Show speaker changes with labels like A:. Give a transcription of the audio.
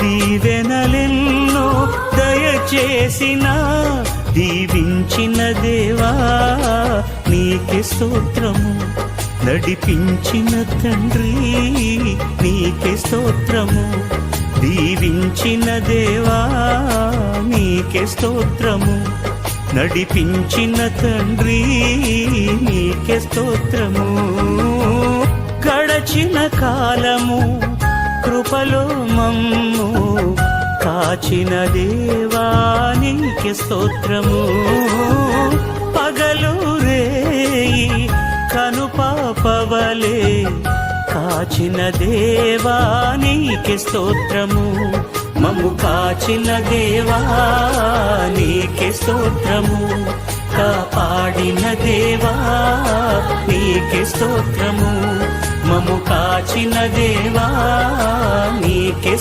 A: దీవెనలెన్నో దయచేసిన దీవించిన దేవా నీకే స్తోత్రము. నడిపించిన తండ్రి నీకే స్తోత్రము. దీవించిన దేవా నీకే స్తోత్రము. నడిపించిన తండ్రి నీకే స్తోత్రము. గడచిన కాలము కృపలో కాచిన దేవానికి స్తోత్రము. పగలు రేయి కనుపాపవలే కాచిన దేవానికి స్తోత్రము. మము కాచిన దేవానికి స్తోత్రము. కాపాడిన దేవా నీకే స్తోత్రము. మము కాచిన దేవా నీకే